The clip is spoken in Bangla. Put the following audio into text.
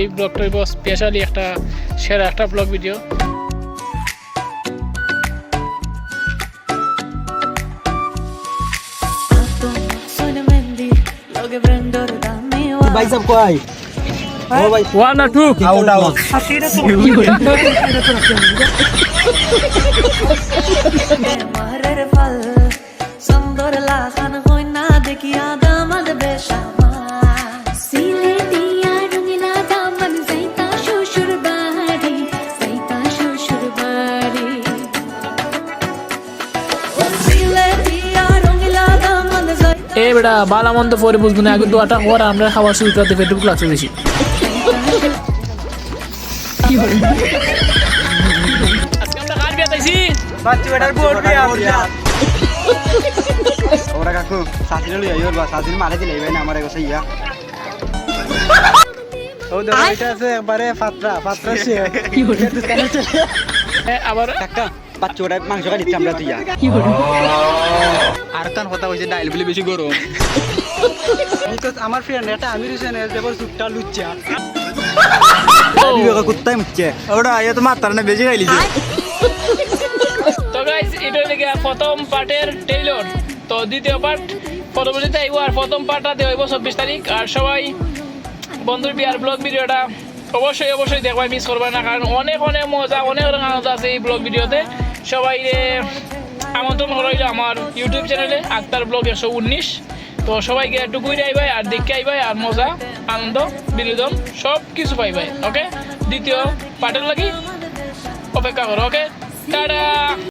এই ব্লগটা হইব স্পেশালি একটা সেরা একটা ব্লগ ভিডিও ও ভাই। ওয়ান না টু আউট আউট মারের ফল বেটা বালা মন্দ পরে বুঝব না আগে দোয়াটা হওয়ার আমরা খাওয়া শুরু করতে পেটুক লাগছে বেশি ওরা কাকু সাথীরা লই আইও বা সাথীর মারে দিলে ভাই না আমার ইয়া। ও এটা আছে একবারে পাত্রা পাত্রা সে। এ, আবার? কাকা বাচ্চা ওটা মাংস খাই দিচ্ছি আমরা তুইয়া আর কান কথা কইছে ডাইল বলে বেশি গরম। আমার ফ্রেন্ড এটা আমি রিসেন দেবর সুটটা লুচ্চা। বিবেকা কুত্তাই মুচ্ছে। ওটা আইয়া তো মাত্রা না বেশি খাইলিছে তো গাইস এটা লেগে প্রথম পার্টের টেইলর তো দ্বিতীয় পার্ট পরবর্তীতে আইব আর প্রথম পার্টটাতে হইব চব্বিশ তারিখ। আর সবাই বন্ধুর বিয়ার ব্লগ ভিডিওটা অবশ্যই অবশ্যই দেখবাই মিস করবে না। কারণ অনেক অনেক মজা অনেক অনেক আনন্দ আছে এই ব্লগ ভিডিওতে। সবাই আমন্ত্রণ রইল আমার ইউটিউব চ্যানেলে আক্তার ব্লগ একশো উনিশ। তো সবাইকে একটু ঘুরে আইবাই আর দেখে আইবাই আর মজা, আনন্দ, বিনোদন সব কিছু পাইবাই ওকে দ্বিতীয় পাটের লাগি অপেক্ষা করো ওকে টাটা!